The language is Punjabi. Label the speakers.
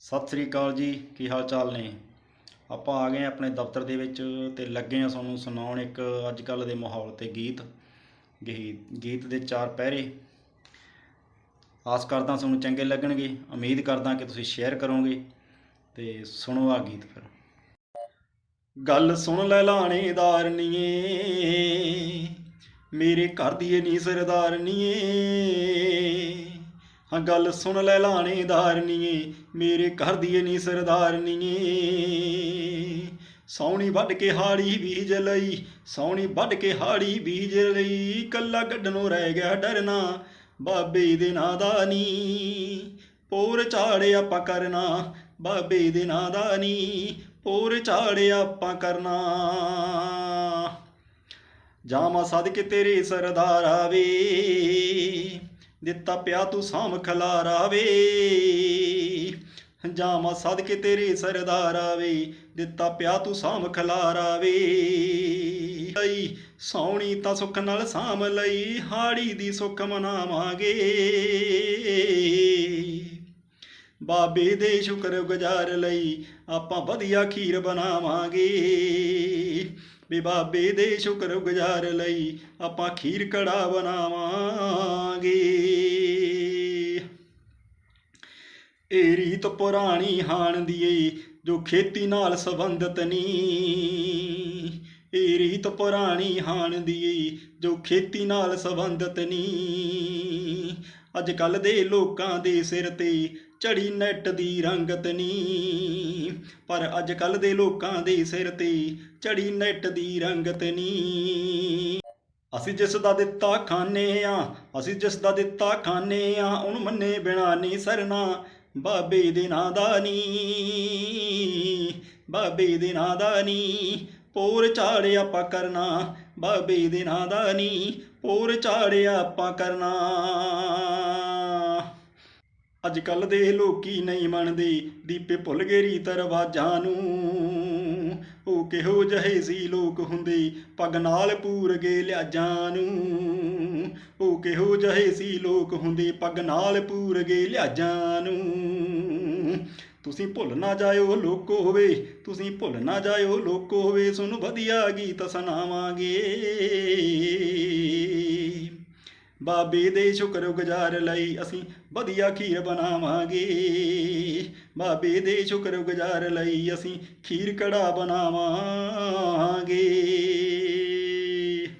Speaker 1: ਸਤਿ ਸ੍ਰੀ ਅਕਾਲ ਜੀ, ਕੀ ਹਾਲ ਚਾਲ ਨੇ? ਆਪਾਂ ਆ ਗਏ ਹਾਂ ਆਪਣੇ ਦਫ਼ਤਰ ਦੇ ਵਿੱਚ ਤੇ ਲੱਗੇ ਹਾਂ ਤੁਹਾਨੂੰ ਸੁਣਾਉਣ ਇੱਕ ਅੱਜ ਕੱਲ ਦੇ ਮਾਹੌਲ ਤੇ ਗੀਤ ਗੀ- ਗੀਤ ਦੇ ਚਾਰ ਪਹਿਰੇ। ਆਸ ਕਰਦਾ ਤੁਹਾਨੂੰ ਚੰਗੇ ਲੱਗਣਗੇ, ਉਮੀਦ ਕਰਦਾ ਕਿ ਤੁਸੀਂ ਸ਼ੇਅਰ ਕਰੋਗੇ ਤੇ ਸੁਣੋ ਆ ਗੀਤ ਫਿਰ। ਗੱਲ ਸੁਣ ਲੈ ਲਾਣੇਦਾਰਨੀਏ, ਮੇਰੇ ਘਰ ਦੀ ਏ ਨੀ ਸਰਦਾਰਨੀਏ। ਹਾਂ, ਗੱਲ ਸੁਣ ਲੈ ਲਾਣੇਦਾਰਨੀਏ, ਮੇਰੇ ਘਰ ਦੀ ਏ ਨੀ ਸਰਦਾਰਨੀਏ। ਸੌਣੀ ਵੱਢ ਕੇ ਹਾੜੀ ਬੀਜ ਲਈ, ਸੌਣੀ ਵੱਢ ਕੇ ਹਾੜੀ ਬੀਜ ਲਈ, ਕੱਲਾ ਗੱਡਣੋਂ ਰਹਿ ਗਿਆ ਡਰਨਾ, ਬਾਬੇ ਦੇ ਨਾਂ ਦਾ ਨੀ। ਪੋਰ ਝਾੜੇ ਆਪਾਂ ਕਰਨਾ, ਬਾਬੇ ਦੇ ਨਾਂ ਦਾ ਨੀ। ਪੋਰ ਝਾੜੇ ਆਪਾਂ ਕਰਨਾ। ਜਾਮਾ ਸਦਕੇ ਤੇਰੇ ਸਰਦਾਰ ਆਵੇ। ਦਿੱਤਾ ਪਿਆ ਤੂੰ ਸਾਮ ਖਲਾਰਾ ਵੇ। ਜਾਮਾ ਸਦਕੇ ਤੇਰੇ ਸਰਦਾਰ ਆਵੇ ਦਿੱਤਾ ਪਿਆ ਤੂੰ ਸਾਮ ਖਲਾਰਾ ਵੇ। ਲਈ ਸੌਣੀ ਤਾਂ ਸੁੱਖ ਨਾਲ ਸਾਮ ਲਈ, ਹਾੜੀ ਦੀ ਸੁੱਖ ਮਨਾਵਾਂਗੇ। ਬਾਬੇ ਦੇ ਸ਼ੁਕਰ ਗੁਜ਼ਾਰ ਲਈ ਆਪਾਂ ਵਧੀਆ ਖੀਰ ਬਣਾਵਾਂਗੇ। ਵੀ ਬਾਬੇ ਦੇ ਸ਼ੁਕਰ ਗੁਜ਼ਾਰ ਲਈ ਆਪਾਂ ਖੀਰ ਕੜਾ ਬਣਾਵਾਂਗੇ। ਇਹ ਰੀਤ ਪੁਰਾਣੀ ਹਾਣ ਦੀ ਏ ਜੋ ਖੇਤੀ ਨਾਲ ਸੰਬੰਧਤ ਨਹੀਂ ਇਹ ਰੀਤ ਪੁਰਾਣੀ ਹਾਣ ਦੀ ਏ ਜੋ ਖੇਤੀ ਨਾਲ ਸੰਬੰਧਤ ਨਹੀਂ ਅੱਜ ਕੱਲ ਦੇ ਲੋਕਾਂ ਦੇ ਸਿਰ ਤੇ ਚੜੀ ਨੈਟ ਦੀ ਰੰਗਤ ਨਹੀਂ ਪਰ ਅੱਜ ਕੱਲ ਦੇ ਲੋਕਾਂ ਦੇ ਸਿਰ ਤੇ ਚੜੀ ਨੈਟ ਦੀ ਰੰਗਤ ਨਹੀਂ ਅਸੀਂ ਜਿਸ ਦਾ ਦਿੱਤਾ ਖਾਨੇ ਆ, ਅਸੀਂ ਜਿਸ ਦਾ ਦਿੱਤਾ ਖਾਨੇ ਆ, ਉਹਨੂੰ ਮੰਨੇ ਬਿਨਾ ਨਹੀਂ ਸਰਨਾ। ਬਾਬੇ ਦਿਨਾਂ ਦਾ ਨੀ, ਬਾਬੇ ਦਿਨਾਂ ਦਾ ਨੀ, ਪੋਰ ਝਾੜਿਆ ਆਪਾਂ ਕਰਨਾ, ਬਾਬੇ ਦਿਨਾਂ ਦਾ ਨੀ, ਪੋਰ ਝਾੜਿਆ ਆਪਾਂ ਕਰਨਾ। ਅੱਜ ਕੱਲ ਦੇ ਲੋਕੀ ਨਹੀਂ ਮੰਨਦੇ, ਦੀਪੇ ਭੁੱਲ ਗਏ ਰੀਤ ਰਵਾਜਾਂ ਨੂੰ। ਉਹ ਕਿਹੋ ਜਿਹੇ ਸੀ ਲੋਕ ਹੁੰਦੇ, ਪੱਗ ਨਾਲ ਪੂਰ ਗਏ ਲਿਆਜਾਂ ਨੂੰ। ਉਹ ਕਿਹੋ ਜਿਹੇ ਸੀ ਲੋਕ ਹੁੰਦੇ, ਪੱਗ ਨਾਲ ਪੂਰ ਗਏ ਲਿਆਜਾਂ ਨੂੰ। ਤੁਸੀਂ ਭੁੱਲ ਨਾ ਜਾਇਓ ਲੋਕੋ ਹੋਵੇ, ਤੁਸੀਂ ਭੁੱਲ ਨਾ ਜਾਇਓ ਲੋਕੋ ਹੋਵੇ, ਸੁਣ ਵਧੀਆ ਗੀਤ ਸੁਣਾਵਾਂਗੇ। ਬਾਬੇ ਦੇ ਸ਼ੁਕਰਗੁਜ਼ਾਰ ਲਈ ਅਸੀਂ ਵਧੀਆ ਖੀਰ ਬਣਾਵਾਂਗੇ। ਬਾਬੇ ਦੇ ਸ਼ੁਕਰਗੁਜ਼ਾਰ ਲਈ ਅਸੀਂ ਖੀਰ ਕੜਾ ਬਣਾਵਾਂਗੇ।